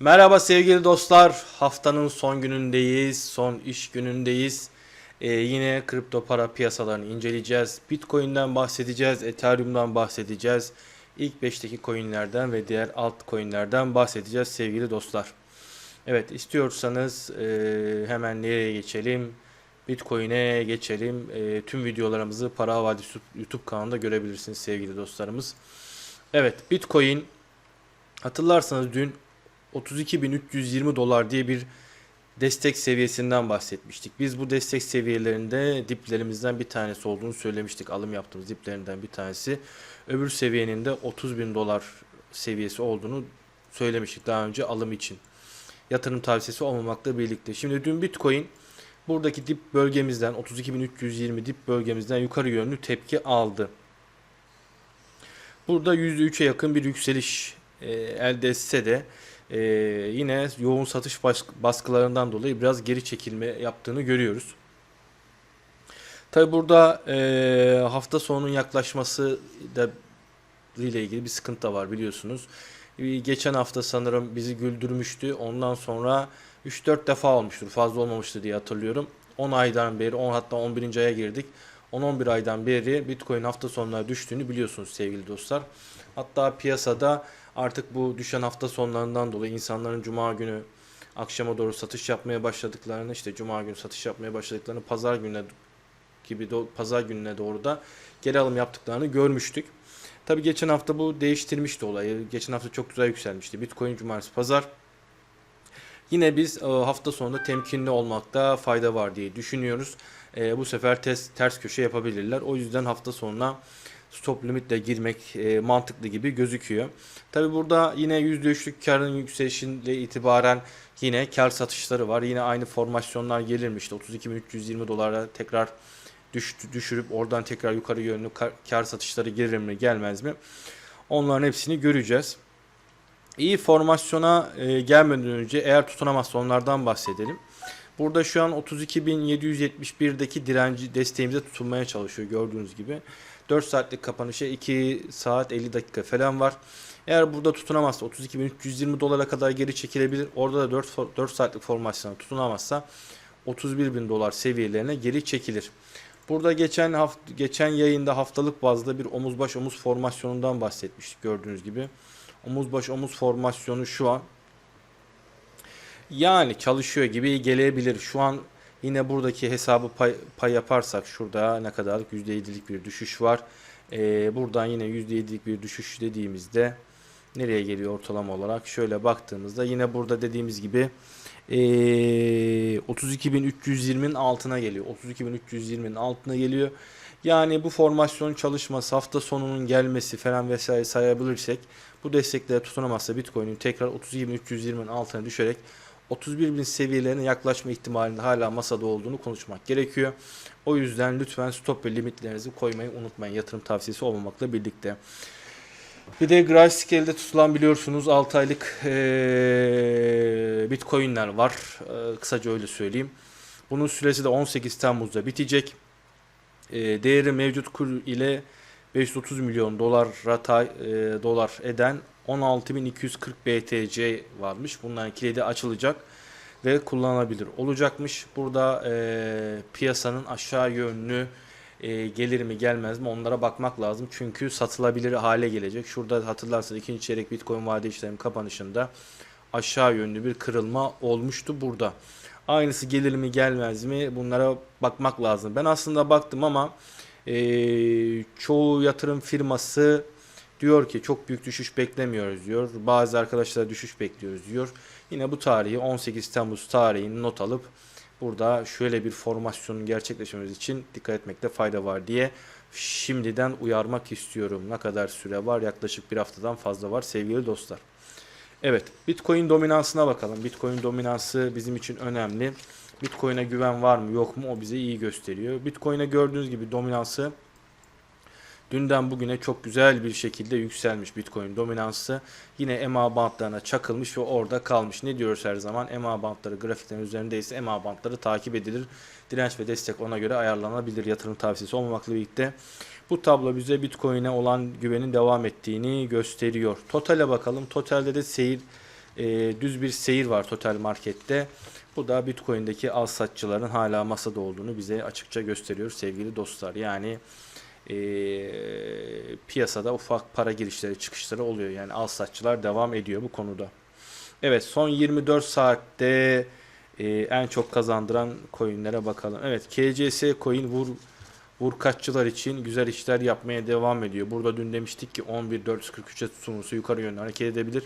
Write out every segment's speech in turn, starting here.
Merhaba sevgili dostlar. Haftanın son günündeyiz. Son iş günündeyiz. Ee, yine kripto para piyasalarını inceleyeceğiz. Bitcoin'den bahsedeceğiz. Ethereum'dan bahsedeceğiz. İlk 5'teki coinlerden ve diğer alt coinlerden bahsedeceğiz sevgili dostlar. Evet istiyorsanız e, hemen nereye geçelim? Bitcoin'e geçelim. E, tüm videolarımızı Para Havadis YouTube kanalında görebilirsiniz sevgili dostlarımız. Evet Bitcoin hatırlarsanız dün 32.320 dolar diye bir destek seviyesinden bahsetmiştik. Biz bu destek seviyelerinde diplerimizden bir tanesi olduğunu söylemiştik. Alım yaptığımız diplerinden bir tanesi. Öbür seviyenin de 30.000 dolar seviyesi olduğunu söylemiştik daha önce alım için. Yatırım tavsiyesi olmamakla birlikte. Şimdi dün Bitcoin buradaki dip bölgemizden 32.320 dip bölgemizden yukarı yönlü tepki aldı. Burada %3'e yakın bir yükseliş e, elde etse de e, yine yoğun satış bas- baskılarından dolayı biraz geri çekilme yaptığını görüyoruz. Tabi burada e, hafta sonunun yaklaşması da ile ilgili bir sıkıntı da var biliyorsunuz. Geçen hafta sanırım bizi güldürmüştü. Ondan sonra 3-4 defa olmuştur. Fazla olmamıştı diye hatırlıyorum. 10 aydan beri, 10 hatta 11. aya girdik. 10-11 aydan beri Bitcoin hafta sonuna düştüğünü biliyorsunuz sevgili dostlar. Hatta piyasada artık bu düşen hafta sonlarından dolayı insanların cuma günü akşama doğru satış yapmaya başladıklarını, işte cuma günü satış yapmaya başladıklarını, pazar gününe gibi do- pazar gününe doğru da geri alım yaptıklarını görmüştük. Tabi geçen hafta bu değiştirmişti olayı. Geçen hafta çok güzel yükselmişti. Bitcoin cumartesi pazar. Yine biz e, hafta sonunda temkinli olmakta fayda var diye düşünüyoruz. E, bu sefer ters, ters köşe yapabilirler. O yüzden hafta sonuna stop limitle girmek e, mantıklı gibi gözüküyor. Tabi burada yine %3'lük karın yükselişiyle itibaren yine kar satışları var. Yine aynı formasyonlar gelirmişti. 32.320 dolara tekrar düştü, düşürüp oradan tekrar yukarı yönlü kar, kar satışları gelir mi gelmez mi? Onların hepsini göreceğiz. İyi formasyona e, gelmeden önce eğer tutunamazsa onlardan bahsedelim. Burada şu an 32.771'deki direnci desteğimize tutunmaya çalışıyor gördüğünüz gibi. 4 saatlik kapanışa 2 saat 50 dakika falan var. Eğer burada tutunamazsa 32.320 dolara kadar geri çekilebilir. Orada da 4, for- 4 saatlik formasyona tutunamazsa 31.000 dolar seviyelerine geri çekilir. Burada geçen hafta geçen yayında haftalık bazda bir omuz baş omuz formasyonundan bahsetmiştik gördüğünüz gibi. Omuz baş omuz formasyonu şu an yani çalışıyor gibi gelebilir. Şu an yine buradaki hesabı pay, pay yaparsak şurada ne kadarlık %7'lik bir düşüş var. Ee, buradan yine %7'lik bir düşüş dediğimizde nereye geliyor ortalama olarak? Şöyle baktığımızda yine burada dediğimiz gibi ee, 32.320'nin altına geliyor. 32.320'nin altına geliyor. Yani bu formasyon çalışması hafta sonunun gelmesi falan vesaire sayabilirsek bu desteklere tutunamazsa Bitcoin'in tekrar 32.320'nin altına düşerek 31.000 seviyelerine yaklaşma ihtimalinde hala masada olduğunu konuşmak gerekiyor. O yüzden lütfen stop ve limitlerinizi koymayı unutmayın yatırım tavsiyesi olmamakla birlikte. Bir de Grayscale'de tutulan biliyorsunuz 6 aylık eee, Bitcoin'ler var. Eee, kısaca öyle söyleyeyim. Bunun süresi de 18 Temmuz'da bitecek. Eee, değeri mevcut kur ile 530 milyon dolara ta- eee, dolar eden 16.240 BTC varmış. Bunların kilidi açılacak ve kullanılabilir olacakmış. Burada eee, piyasanın aşağı yönlü e, gelir mi gelmez mi onlara bakmak lazım. Çünkü satılabilir hale gelecek. Şurada hatırlarsanız ikinci çeyrek Bitcoin vade işlemi kapanışında aşağı yönlü bir kırılma olmuştu burada. Aynısı gelir mi gelmez mi bunlara bakmak lazım. Ben aslında baktım ama e, çoğu yatırım firması diyor ki çok büyük düşüş beklemiyoruz diyor. Bazı arkadaşlar düşüş bekliyoruz diyor. Yine bu tarihi 18 Temmuz tarihini not alıp burada şöyle bir formasyonun gerçekleşmemiz için dikkat etmekte fayda var diye şimdiden uyarmak istiyorum. Ne kadar süre var? Yaklaşık bir haftadan fazla var sevgili dostlar. Evet, Bitcoin dominansına bakalım. Bitcoin dominansı bizim için önemli. Bitcoin'e güven var mı yok mu o bize iyi gösteriyor. Bitcoin'e gördüğünüz gibi dominansı dünden bugüne çok güzel bir şekilde yükselmiş Bitcoin dominansı. Yine EMA bantlarına çakılmış ve orada kalmış. Ne diyoruz her zaman? EMA bantları grafiklerin üzerindeyse EMA bantları takip edilir. Direnç ve destek ona göre ayarlanabilir. Yatırım tavsiyesi olmamakla birlikte. Bu tablo bize Bitcoin'e olan güvenin devam ettiğini gösteriyor. Total'e bakalım. Total'de de seyir e, düz bir seyir var total markette. Bu da Bitcoin'deki al satçıların hala masada olduğunu bize açıkça gösteriyor sevgili dostlar. Yani e, piyasada ufak para girişleri çıkışları oluyor. Yani al satçılar devam ediyor bu konuda. Evet son 24 saatte e, en çok kazandıran coinlere bakalım. Evet KCS coin vur vurkaççılar için güzel işler yapmaya devam ediyor. Burada dün demiştik ki 11.443'e tutunursa yukarı yönlü hareket edebilir.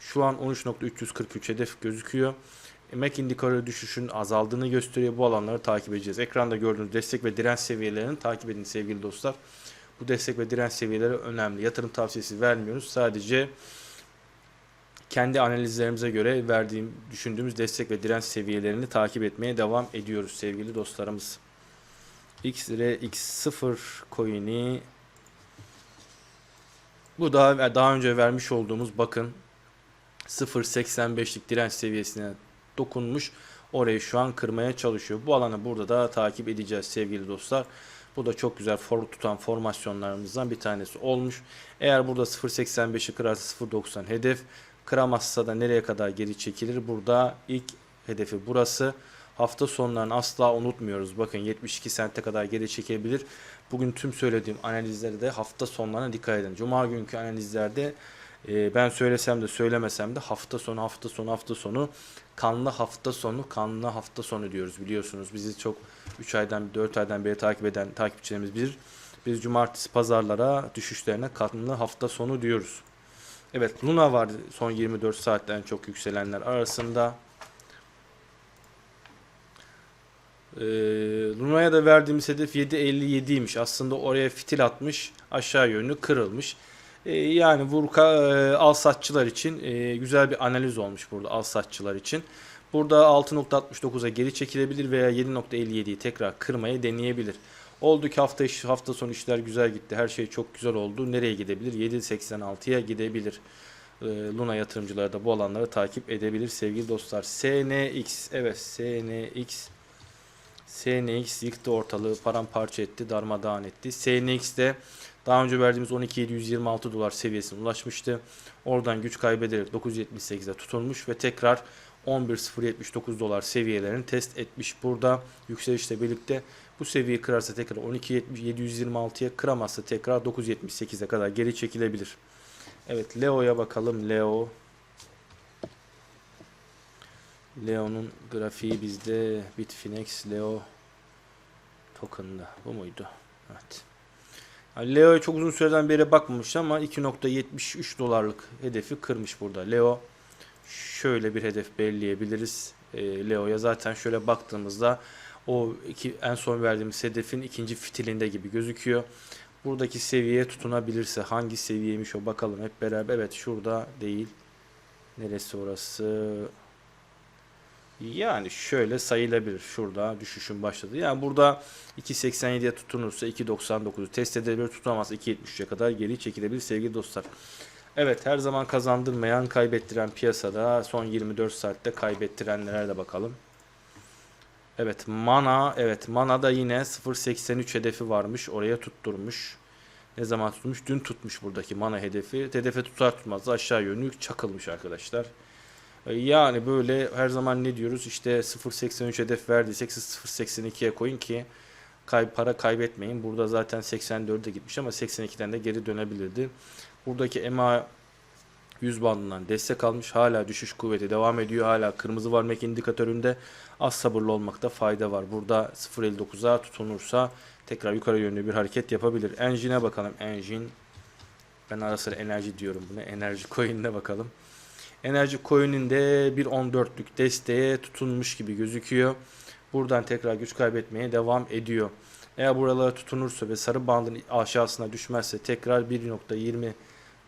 Şu an 13.343 hedef gözüküyor. MAC indikatörü düşüşün azaldığını gösteriyor. Bu alanları takip edeceğiz. Ekranda gördüğünüz destek ve direnç seviyelerini takip edin sevgili dostlar. Bu destek ve direnç seviyeleri önemli. Yatırım tavsiyesi vermiyoruz. Sadece kendi analizlerimize göre verdiğim, düşündüğümüz destek ve direnç seviyelerini takip etmeye devam ediyoruz sevgili dostlarımız. XRX0 coin'i bu daha daha önce vermiş olduğumuz bakın 0.85'lik direnç seviyesine dokunmuş. Orayı şu an kırmaya çalışıyor. Bu alanı burada da takip edeceğiz sevgili dostlar. Bu da çok güzel for tutan formasyonlarımızdan bir tanesi olmuş. Eğer burada 0.85'i kırarsa 0.90 hedef. Kıramazsa da nereye kadar geri çekilir? Burada ilk hedefi burası. Hafta sonlarını asla unutmuyoruz. Bakın 72 sente kadar geri çekebilir. Bugün tüm söylediğim analizleri de hafta sonlarına dikkat edin. Cuma günkü analizlerde e, ben söylesem de söylemesem de hafta sonu hafta sonu hafta sonu kanlı hafta sonu kanlı hafta sonu diyoruz biliyorsunuz. Bizi çok 3 aydan 4 aydan beri takip eden takipçilerimiz bilir. Biz cumartesi pazarlara düşüşlerine kanlı hafta sonu diyoruz. Evet Luna var son 24 saatten çok yükselenler arasında. Ee, Luna'ya da verdiğimiz hedef 7.57'ymiş. Aslında oraya fitil atmış. Aşağı yönlü kırılmış. Ee, yani vurka e, al satçılar için e, güzel bir analiz olmuş burada al satçılar için. Burada 6.69'a geri çekilebilir veya 7.57'yi tekrar kırmayı deneyebilir. Oldu ki hafta iş, hafta sonu işler güzel gitti. Her şey çok güzel oldu. Nereye gidebilir? 7.86'ya gidebilir. Luna yatırımcıları da bu alanları takip edebilir sevgili dostlar. SNX evet SNX SNX yıktı ortalığı paramparça etti darmadağın etti. SNX de daha önce verdiğimiz 12.726 dolar seviyesine ulaşmıştı. Oradan güç kaybederek 978'e tutunmuş ve tekrar 11.079 dolar seviyelerini test etmiş. Burada yükselişle birlikte bu seviyeyi kırarsa tekrar 12.726'ya kıramazsa tekrar 9.78'e kadar geri çekilebilir. Evet Leo'ya bakalım. Leo Leo'nun grafiği bizde Bitfinex Leo token'da. Bu muydu? Evet. Leo'ya çok uzun süreden beri bakmamış ama 2.73 dolarlık hedefi kırmış burada. Leo şöyle bir hedef belirleyebiliriz. E, Leo'ya zaten şöyle baktığımızda o iki, en son verdiğimiz hedefin ikinci fitilinde gibi gözüküyor. Buradaki seviyeye tutunabilirse hangi seviyeymiş o bakalım hep beraber. Evet şurada değil. Neresi orası? Yani şöyle sayılabilir. Şurada düşüşün başladı. Yani burada 2.87'ye tutunursa 2.99'u test edebilir. Tutamazsa 2.73'e kadar geri çekilebilir sevgili dostlar. Evet her zaman kazandırmayan kaybettiren piyasada son 24 saatte kaybettirenlere de bakalım. Evet Mana evet Mana da yine 0.83 hedefi varmış. Oraya tutturmuş. Ne zaman tutmuş? Dün tutmuş buradaki Mana hedefi. Hedefe tutar tutmaz aşağı yönlü çakılmış arkadaşlar. Yani böyle her zaman ne diyoruz? İşte 0.83 hedef verdiysek 0.82'ye koyun ki kay para kaybetmeyin. Burada zaten 84'e gitmiş ama 82'den de geri dönebilirdi. Buradaki EMA 100 bandından destek almış. Hala düşüş kuvveti devam ediyor. Hala kırmızı var MAC indikatöründe. Az sabırlı olmakta fayda var. Burada 0.59'a tutunursa tekrar yukarı yönlü bir hareket yapabilir. Engine'e bakalım. Engine ben ara sıra enerji diyorum buna. Enerji coin'ine bakalım. Enerji coin'in de 1.14'lük desteğe tutunmuş gibi gözüküyor. Buradan tekrar güç kaybetmeye devam ediyor. Eğer buralara tutunursa ve sarı bandın aşağısına düşmezse tekrar 1.20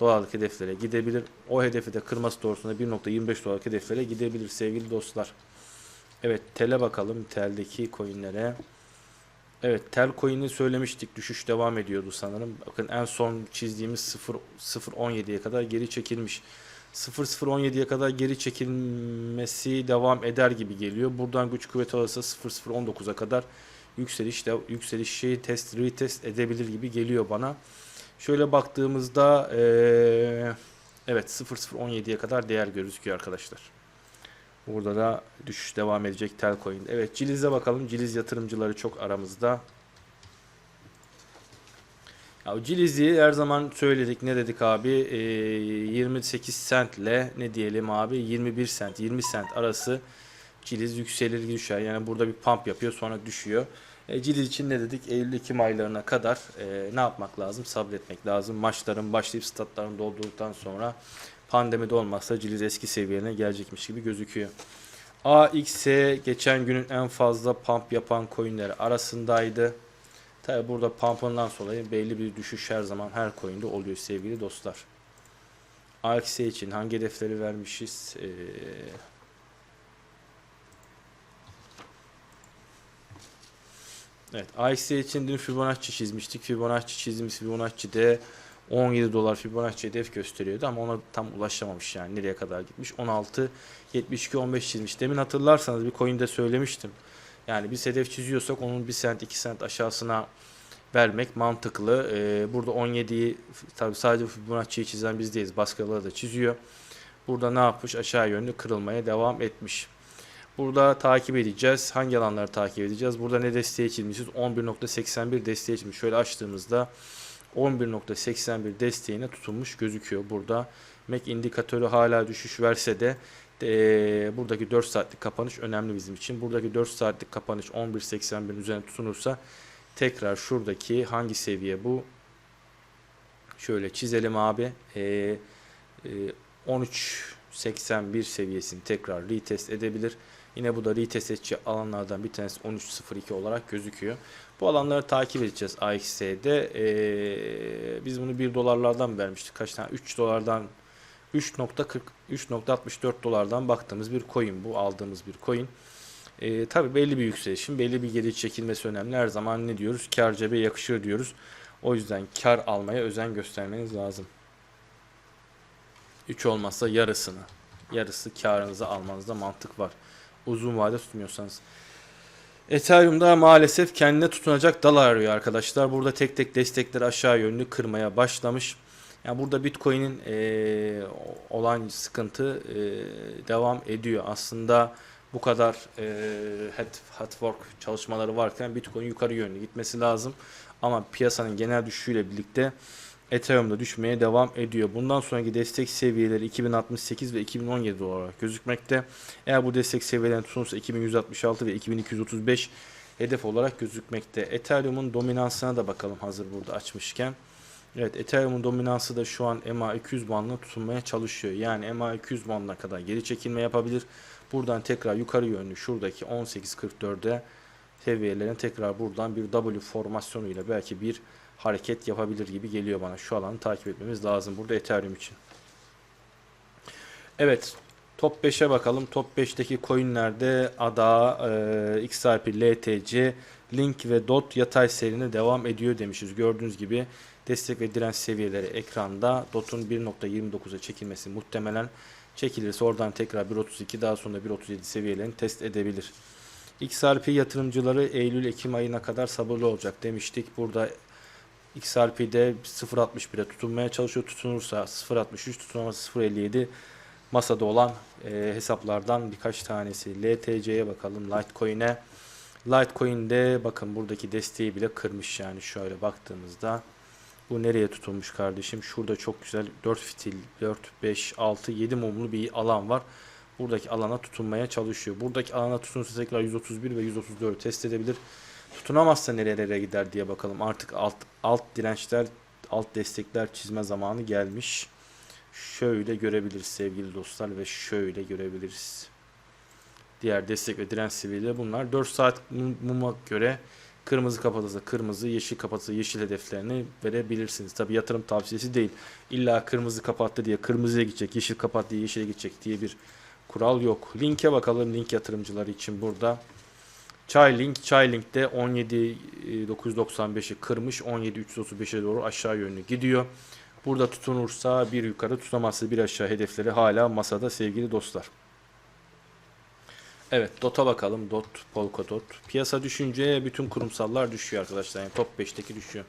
dolarlık hedeflere gidebilir. O hedefi de kırması doğrusunda 1.25 dolarlık hedeflere gidebilir sevgili dostlar. Evet TEL'e bakalım. TEL'deki coinlere. Evet tel coin'i söylemiştik. Düşüş devam ediyordu sanırım. Bakın en son çizdiğimiz 0.17'ye kadar geri çekilmiş. 0017'ye kadar geri çekilmesi devam eder gibi geliyor. Buradan güç kuvvet alırsa 0019'a kadar yükseliş de yükselişi test retest edebilir gibi geliyor bana. Şöyle baktığımızda ee, Evet 0017'ye kadar değer gözüküyor arkadaşlar. Burada da düşüş devam edecek Telcoin. Evet Ciliz'e bakalım. Ciliz yatırımcıları çok aramızda. Ya Ciliz'i her zaman söyledik. Ne dedik abi? Ee, 28 centle ne diyelim abi? 21 cent, 20 cent arası Ciliz yükselir düşer. Yani burada bir pump yapıyor sonra düşüyor. E, Ciliz için ne dedik? Eylül-Ekim aylarına kadar e, ne yapmak lazım? Sabretmek lazım. Maçların başlayıp statların doldurduktan sonra pandemi de olmazsa Ciliz eski seviyelerine gelecekmiş gibi gözüküyor. AXS geçen günün en fazla pump yapan coinleri arasındaydı. Tabi burada pump'ından sonra belli bir düşüş her zaman her coin'de oluyor sevgili dostlar. AXS için hangi hedefleri vermişiz? Ee, Evet, AXS için dün Fibonacci çizmiştik. Fibonacci çizdiğimiz Fibonacci'de 17 dolar Fibonacci hedef gösteriyordu ama ona tam ulaşamamış yani nereye kadar gitmiş. 16 72 15 çizmiş. Demin hatırlarsanız bir coin'de söylemiştim. Yani biz hedef çiziyorsak onun 1 sent 2 sent aşağısına vermek mantıklı. Ee, burada 17'yi tabi sadece Fibonacci'yi çizen biz değiliz. Başkaları da çiziyor. Burada ne yapmış? Aşağı yönlü kırılmaya devam etmiş. Burada takip edeceğiz. Hangi alanları takip edeceğiz? Burada ne desteği çizmişiz? 11.81 desteği çizmiş. Şöyle açtığımızda 11.81 desteğine tutunmuş gözüküyor. Burada MAC indikatörü hala düşüş verse de e, buradaki 4 saatlik kapanış önemli bizim için. Buradaki 4 saatlik kapanış 11.81 üzerine tutunursa tekrar şuradaki hangi seviye bu? Şöyle çizelim abi. E, e, 13.81 seviyesini tekrar retest edebilir. Yine bu da retest edici alanlardan bir tanesi 13.02 olarak gözüküyor. Bu alanları takip edeceğiz AXS'de. Ee, biz bunu 1 dolarlardan vermiştik. Kaç tane? 3 dolardan 3.40 3.64 dolardan baktığımız bir coin bu. Aldığımız bir coin. Ee, tabii belli bir yükselişin, belli bir geri çekilmesi önemli. Her zaman ne diyoruz? Kar cebe yakışır diyoruz. O yüzden kar almaya özen göstermeniz lazım. 3 olmazsa yarısını, yarısı karınızı almanızda mantık var. Uzun vade tutmuyorsanız. Ethereum'da maalesef kendine tutunacak dal arıyor arkadaşlar. Burada tek tek destekleri aşağı yönlü kırmaya başlamış. Yani burada Bitcoin'in e, olan sıkıntı e, devam ediyor. Aslında bu kadar e, head, head fork çalışmaları varken Bitcoin yukarı yönlü gitmesi lazım. Ama piyasanın genel düşüşüyle birlikte Ethereum'da düşmeye devam ediyor. Bundan sonraki destek seviyeleri 2068 ve 2017 dolar olarak gözükmekte. Eğer bu destek seviyelerine tutunursa 2166 ve 2235 hedef olarak gözükmekte. Ethereum'un dominansına da bakalım hazır burada açmışken. Evet Ethereum'un dominansı da şu an MA200 bandına tutunmaya çalışıyor. Yani MA200 bandına kadar geri çekilme yapabilir. Buradan tekrar yukarı yönlü şuradaki 18.44'e seviyelerine tekrar buradan bir W formasyonuyla belki bir hareket yapabilir gibi geliyor bana. Şu alanı takip etmemiz lazım burada Ethereum için. Evet. Top 5'e bakalım. Top 5'teki coinlerde ADA, e, XRP, LTC, Link ve DOT yatay serine devam ediyor demişiz. Gördüğünüz gibi destek ve direnç seviyeleri ekranda. DOT'un 1.29'a çekilmesi muhtemelen çekilirse oradan tekrar 1.32 daha sonra 1.37 seviyelerini test edebilir. XRP yatırımcıları Eylül-Ekim ayına kadar sabırlı olacak demiştik. Burada XRP'de 0.61'e tutunmaya çalışıyor. Tutunursa 0.63, tutunamazsa 0.57 masada olan e, hesaplardan birkaç tanesi. LTC'ye bakalım, Litecoin'e. Litecoin'de bakın buradaki desteği bile kırmış yani şöyle baktığımızda. Bu nereye tutulmuş kardeşim? Şurada çok güzel 4 fitil, 4, 5, 6, 7 mumlu bir alan var. Buradaki alana tutunmaya çalışıyor. Buradaki alana tutunursa tekrar 131 ve 134 test edebilir. Tutunamazsa nerelere gider diye bakalım. Artık alt, alt dirençler, alt destekler çizme zamanı gelmiş. Şöyle görebiliriz sevgili dostlar ve şöyle görebiliriz. Diğer destek ve direnç seviyeleri bunlar. 4 saat muma göre kırmızı kapatırsa kırmızı, yeşil kapatırsa yeşil hedeflerini verebilirsiniz. Tabi yatırım tavsiyesi değil. İlla kırmızı kapattı diye kırmızıya gidecek, yeşil kapattı diye yeşile gidecek diye bir kural yok. Linke bakalım link yatırımcıları için burada. Chaylink, Chaylink'te 17.995'i kırmış. 17.335'e doğru aşağı yönlü gidiyor. Burada tutunursa bir yukarı tutamazsa bir aşağı hedefleri hala masada sevgili dostlar. Evet DOT'a bakalım. DOT, Polkadot. Piyasa düşünce bütün kurumsallar düşüyor arkadaşlar. Yani top 5'teki düşüyor.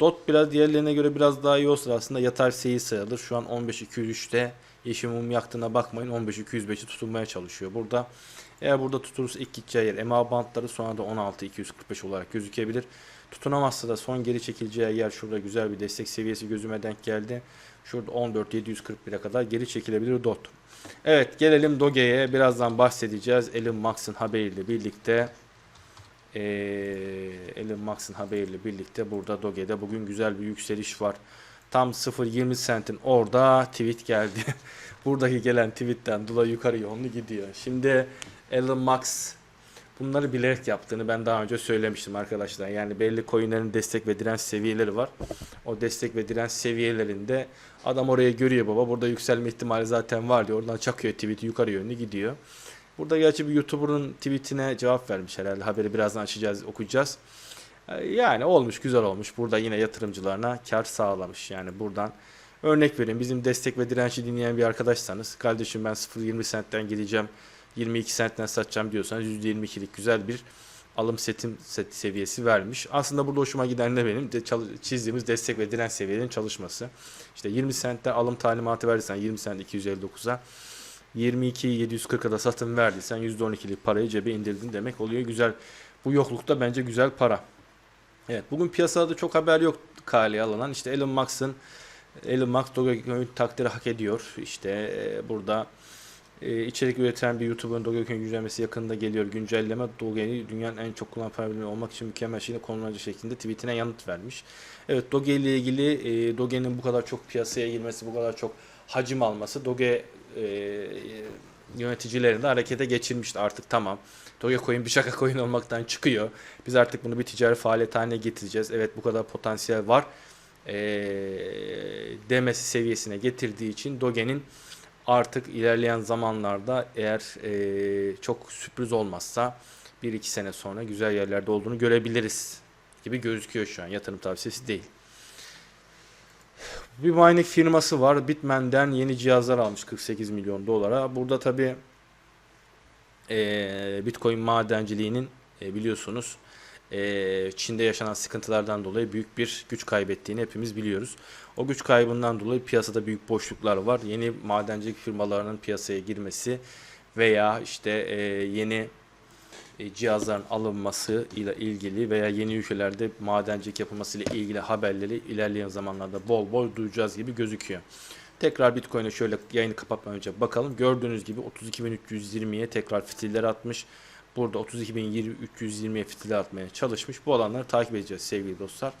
DOT biraz diğerlerine göre biraz daha iyi olsa da aslında yatay seyir sayılır. Şu an 15.203'te yeşil mum yaktığına bakmayın 15.205'i tutunmaya çalışıyor. Burada eğer burada tuturursa ilk gideceği yer EMA bantları sonra da 16.245 olarak gözükebilir. Tutunamazsa da son geri çekileceği yer şurada güzel bir destek seviyesi gözüme denk geldi. Şurada 14.741'e kadar geri çekilebilir DOT. Evet gelelim Doge'ye. Birazdan bahsedeceğiz. Elon Musk'ın haberiyle birlikte ee, Elon Musk'ın haberiyle birlikte burada Doge'de bugün güzel bir yükseliş var. Tam 0.20 centin orada tweet geldi. Buradaki gelen tweetten dolayı yukarı yönlü gidiyor. Şimdi Elon Musk bunları bilerek yaptığını ben daha önce söylemiştim arkadaşlar. Yani belli coinlerin destek ve direnç seviyeleri var. O destek ve direnç seviyelerinde adam oraya görüyor baba. Burada yükselme ihtimali zaten var diyor. Oradan çakıyor tweet'i yukarı yönlü gidiyor. Burada gerçi bir YouTuber'ın tweetine cevap vermiş herhalde. Haberi birazdan açacağız, okuyacağız. Ee, Yani olmuş, güzel olmuş. Burada yine yatırımcılarına kar sağlamış. Yani buradan örnek vereyim. Bizim destek ve direnci dinleyen bir arkadaşsanız, kardeşim ben 0.20 centten gideceğim, 22 centten satacağım diyorsanız %22'lik güzel bir alım setim set seviyesi vermiş. Aslında burada hoşuma giden de benim de çizdiğimiz destek ve direnç seviyelerinin çalışması. İşte 20 centten alım talimatı verdiysen 20 cent 259'a 22 740'a da satım verdiysen %12'lik parayı cebe indirdin demek oluyor. Güzel. Bu yoklukta bence güzel para. Evet bugün piyasada çok haber yok kaleye alınan. İşte Elon Musk'ın Elon Musk Dogecoin takdiri hak ediyor. İşte e, burada e, içerik üreten bir YouTuber'ın Dogecoin güncellemesi yakında geliyor. Güncelleme Doge'yi dünyanın en çok kullanılan para olmak için mükemmel şeyle konumlanıcı şeklinde tweetine yanıt vermiş. Evet Doge ile ilgili e, Doge'nin bu kadar çok piyasaya girmesi, bu kadar çok hacim alması Doge e, yöneticilerini harekete geçirmişti artık tamam. Dogecoin bir şaka coin olmaktan çıkıyor. Biz artık bunu bir ticari faaliyet haline getireceğiz. Evet bu kadar potansiyel var. E, demesi seviyesine getirdiği için Doge'nin artık ilerleyen zamanlarda eğer e, çok sürpriz olmazsa 1-2 sene sonra güzel yerlerde olduğunu görebiliriz gibi gözüküyor şu an. Yatırım tavsiyesi değil. Bir mining firması var. Bitmen'den yeni cihazlar almış 48 milyon dolara. Burada tabi Bitcoin madenciliğinin e, biliyorsunuz e, Çin'de yaşanan sıkıntılardan dolayı büyük bir güç kaybettiğini hepimiz biliyoruz. O güç kaybından dolayı piyasada büyük boşluklar var. Yeni madencilik firmalarının piyasaya girmesi veya işte e, yeni e, cihazların alınması ile ilgili veya yeni ülkelerde madencilik yapılması ile ilgili haberleri ilerleyen zamanlarda bol bol duyacağız gibi gözüküyor. Tekrar Bitcoin'e şöyle yayını kapatmadan önce bakalım. Gördüğünüz gibi 32.320'ye tekrar fitiller atmış. Burada 32.320'ye fitiller atmaya çalışmış. Bu alanları takip edeceğiz sevgili dostlar.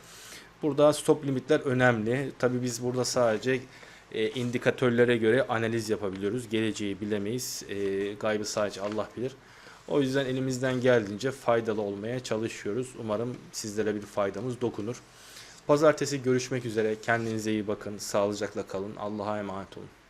Burada stop limitler önemli. Tabi biz burada sadece e, indikatörlere göre analiz yapabiliyoruz. Geleceği bilemeyiz. E, gaybı sadece Allah bilir. O yüzden elimizden geldiğince faydalı olmaya çalışıyoruz. Umarım sizlere bir faydamız dokunur. Pazartesi görüşmek üzere. Kendinize iyi bakın. Sağlıcakla kalın. Allah'a emanet olun.